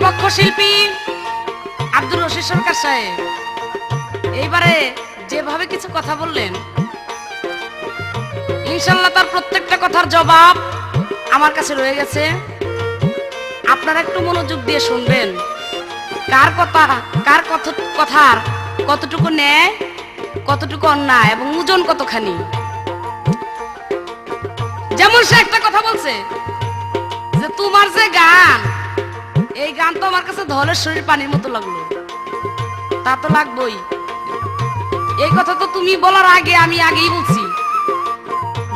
প্রতিপক্ষ শিল্পী আব্দুর রশিদ সরকার সাহেব। এইবারে যেভাবে কিছু কথা বললেন, ইনশাল্লাহ তার প্রত্যেকটা কথার জবাব আমার কাছে রয়ে গেছে। আপনারা একটু মনোযোগ দিয়ে শুনবেন, কার কথা, কার কত কথার কতটুকু ন্যায়, কতটুকু অন্যায় এবং ওজন কতখানি। যেমন সে একটা কথা বলছে যে, তোমার যে গান এই গান তো আমার কাছে ধলের শরীর পানির মতো লাগল। তা তো লাগবই। এই কথা তো তুমি বলার আগে আমি আগেই বলছি।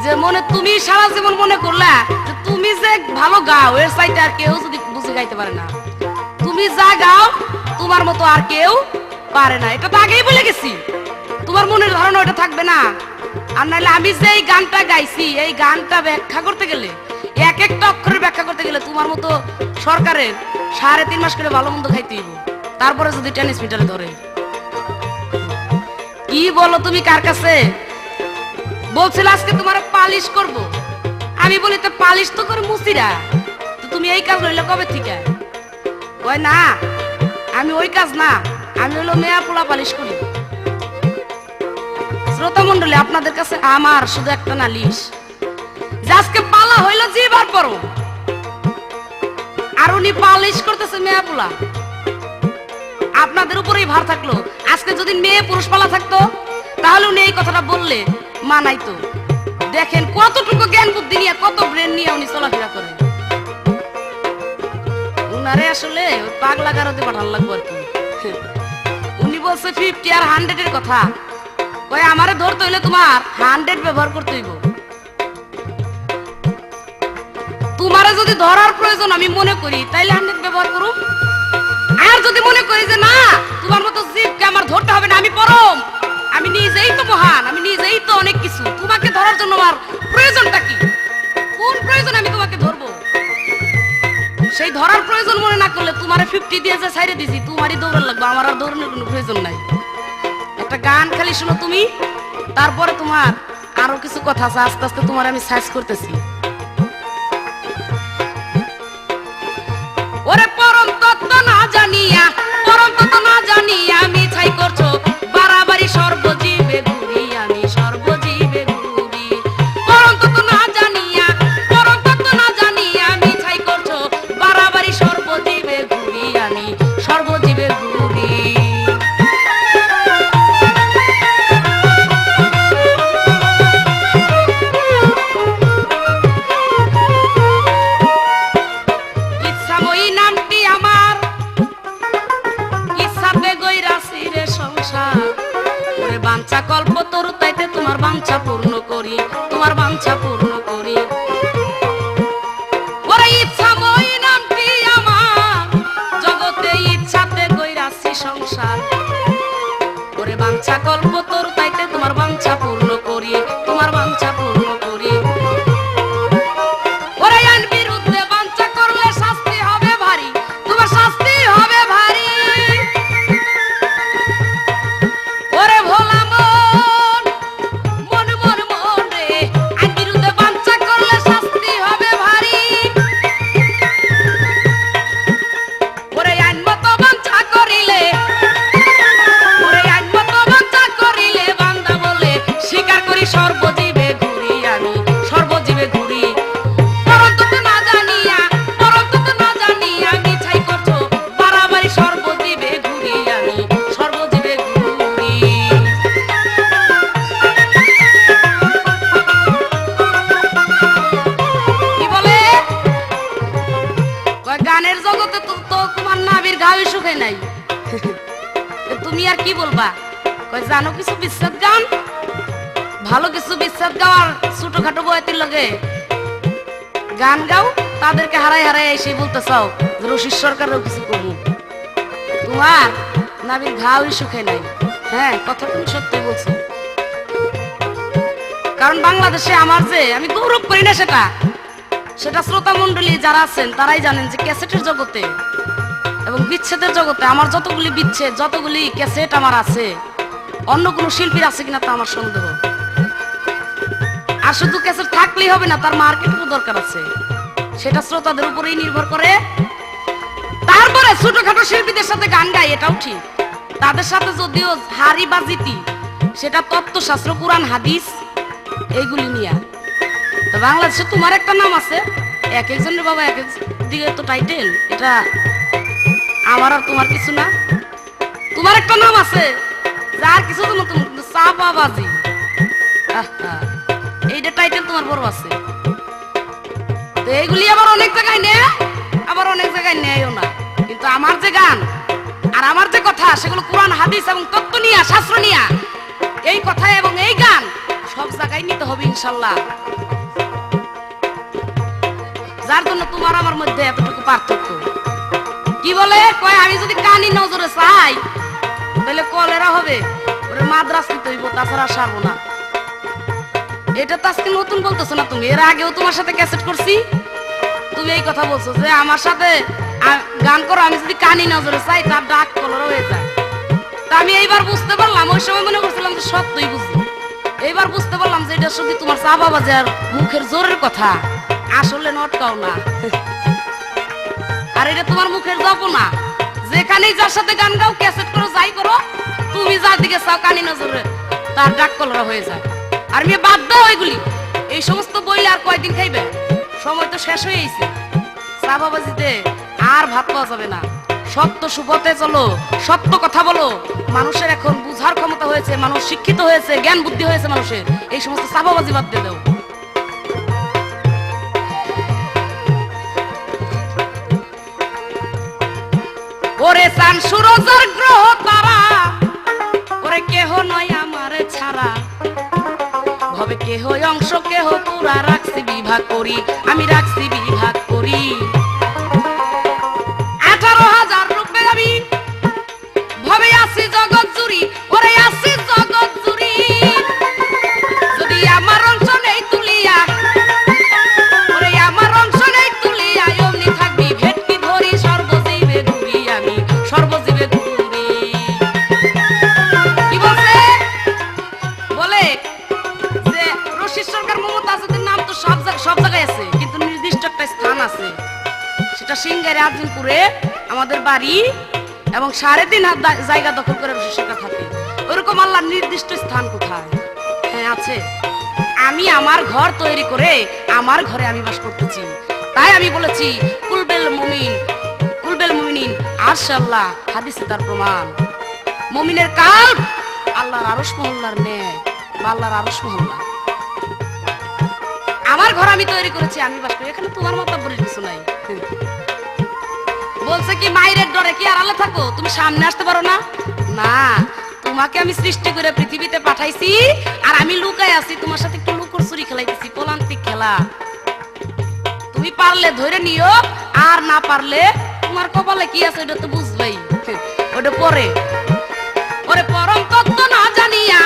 যে মনে তুমি সারা জীবন মনে করলা যে তুমি যে ভালো গাও, এর সাইতে আর কেউ যদি বুঝে গাইতে পারে না। তুমি যা গাও, তোমার মতো আর কেউ পারে না। এটা তো আগেই বলে গেছি। তোমার মনের ধারণা ওটা থাকবে না। আর নাহলে আমি যে এই গানটা গাইছি, এই গানটা ব্যাখ্যা করতে গেলে, এক একটা অক্ষরের ব্যাখ্যা করতে গেলে তোমার মতো সরকারের সাড়ে তিন মাস করে ভালো মন্দ খাইতে তারপরে যদি টেনিস মিটারে ধরে। কি বলো তুমি কার কাছে? বলছিল আজকে তোমার পালিশ করব। আমি বলি, তো পালিশ তো করে মুসিরা। তো তুমি এই কাজ রইলে কবে থেকে? কয়, না, আমি ওই কাজ না। আমি হলো মেয়া পোলা পালিশ করি। শ্রোতা মন্ডলী আপনাদের কাছে আমার শুধু একটা নালিশ। যে আজকে পালা হইল জিবার পরো। আর উনি পালিশ করতেছে মেয়া পোলা। আপনাদের উপরেই ভার থাকল। আজকে যদি মেয়ে পুরুষ পালা থাকতো, তাহলে উনি এই কথাটা বললে মানাইতো। দেখেন কতটুকু জ্ঞান বুদ্ধি নিয়ে, কত ব্রেন নিয়ে উনি চলাফেরা করেন। উনারে আসলে পাগলা গারদে পাঠান লাগবো আর কি। উনি বলছে ফিফটি আর হান্ড্রেড এর কথা। কয়, আমারে ধরতে হইলে তোমার হান্ড্রেড ব্যবহার করতে হইব। তোমারে যদি ধরার প্রয়োজন আমি মনে করি, তাইলে হান্ড্রেড ব্যবহার করুম আর যদি মনে করি যে না, তোমার মতো জীবকে আমার ধরতে হবে না, আমি পরম। আমি নিজেই তো মহান, আমি নিজেই তো অনেক কিছু। তোমাকে ধরার জন্য আমার প্রয়োজনটা কি? কোন প্রয়োজন আমি তোমাকে ধরবো? সেই ধরার প্রয়োজন মনে না করলে তোমারে ফিফটি দিয়ে যে সাইডে দিছি, তোমারই দৌড়ার লাগবে, আমার আর দৌড়ানোর কোনো প্রয়োজন নাই। একটা গান খালি শোনো তুমি, তারপরে তোমার আরও কিছু কথা আছে, আস্তে আস্তে তোমার আমি সাইজ করতেছি। তোমার গানের জগতে তো তোমার নাবির ঘাওই সুখে নাই। তুমি আর কি বলবা? কয়, জানো কিছু বিচ্ছেদ গান ভালো কিছু বিচ্ছেদ গাওয়ার ছোটখাটো বয়তির লগে গান গাও, তাদেরকে হারাই হারাই এসে বলতে চাও রশিদ সরকারও কিছু করব তোমার নাবির ঘাওই শুকে নাই। হ্যাঁ কথা তুমি সত্যি বলছো। কারণ বাংলাদেশে আমার যে, আমি গৌরব করি না সেটা। সেটা শ্রোতা মন্ডলী যারা আছেন, তারাই জানেন যে ক্যাসেটের জগতে এবং বিচ্ছেদের জগতে আমার যতগুলি বিচ্ছেদ, যতগুলি ক্যাসেট আমার আছে, অন্য কোনো শিল্পীর আছে কিনা তা আমার সন্দেহ। আর শুধু ক্যাসেট থাকলেই হবে না, তার মার্কেটেরও দরকার আছে। সেটা শ্রোতাদের উপরেই নির্ভর করে। তারপর শিল্পীদের সাথে গান গাই, এটাও ঠিক। তাদের সাথে যদিও হারি বা জিতি, সেটা তত্ত্বশাস্ত্র, কোরআন, হাদিস, এইগুলি নিয়ে। তো বাংলাদেশে তোমার একটা নাম আছে। এক একজনের বাবা এক দিকে তো টাইটেল এটা আমার আর তোমার কিছু না। তোমার একটা নাম আছে, যার কিছু তো নতুন এইটা টাইটেল তোমার বড় আছে। তো এইগুলি আবার অনেক জায়গায় নেয়, আবার অনেক জায়গায় নেয়ও না। কিন্তু আমার যে গান আর আমার যে কথা, সেগুলো কোরআন, হাদিস এবং তত্ত্ব নিয়া, শাস্ত্র নিয়া, এই কথা এবং এই গান সব জায়গায় নিতে হবে ইনশাল্লাহ। যার জন্য তোমার আমার মধ্যে এতটুকু পার্থক্য? কি বলে? কয়, আমি যদি কানি নজরে চাই, তাহলে কলেরা হবে। ওরে মাদ্রাস নিতে হইব, তাছাড়া সারবো না। এটা তো আজকে নতুন বলতেছো না তুমি? এর আগেও তোমার সাথে ক্যাসেট করছি। তুমি এই কথা বলছো যে আমার সাথে গান করো, আমি যদি কানি নজরে চাই, তার ডাক কলর হয়ে যায়। তা আমি এইবার বুঝতে পারলাম, ওই সময় মনে করছিলাম যে সত্যই বুঝি। এইবার বুঝতে পারলাম যে এটা শুধু তোমার চা বাবা যে মুখের জোরের কথা। আসলে নটকাও না। আর এটা তোমার মুখের যাব না যেখানেই যার সাথে গান গাও ক্যাসেট করো যাই করো, তুমি যার দিকে চাও কানি নজরে, তার ডাক কলরা হয়ে যায়। আর মেয়ে, বাদ দাও এগুলি। এই সমস্ত বইলে আর কয়দিন খাইবে? সময় তো শেষ হয়ে গেছে। চা বাবাজিতে আর ভাত পাওয়া যাবে না। সত্য সুপথে চলো, সত্য কথা বলো। মানুষের এখন বুঝার ক্ষমতা হয়েছে, মানুষ শিক্ষিত হয়েছে, জ্ঞান বুদ্ধি হয়েছে মানুষের। এই সমস্ত চাপাবাজি বাদ দিয়ে দাও। ওরে চান সুরজর গ্রহ তারা, ওরে কেহ নয় আমার ছাড়া। ভবে কেহ অংশ, কেহ পুরা রাখছি বিভাগ করি, আমি রাখছি বিভাগ করি। সিঙ্গারে আজিমপুরে আমাদের বাড়ি এবং সাড়ে তিন হাত জায়গা দখল করে রশিদ সরকার থাকে ওরকম আল্লাহর নির্দিষ্ট স্থান কোথায়? হ্যাঁ আছে। আমি আমার ঘর তৈরি করে আমার ঘরে আমি বাস করতেছি। তাই আমি বলেছি, কুলবেল মুমিন, কুলবেল মুমিনিন আশাল্লাহ হাদিসে তার প্রমাণ। মুমিনের কাল আল্লাহর আরশ মহল্লার ন্যায় বা আল্লাহর আরশ মহল্লা। আমার ঘর আমি তৈরি করেছি, আমি বাস করি। এখানে তোমার মতো বলে কিছু নাই। বলছে কি মায়ের ডরে কি আড়ালে থাকো তুমি সামনে আসতে পারো না? না, তোমাকে আমি সৃষ্টি করে পৃথিবীতে পাঠাইছি, আর আমি লুকাই আছি, তোমার সাথে একটু লুকোর চুরি খেলাইতেছি, পোলান্তিক খেলা। তুমি পারলে ধরে নিও, আর না পারলে তোমার কপালে কি আছে ওটা তো বুঝবেই। ওটা পরে। পরে পরম তত্ত্ব না জানিয়া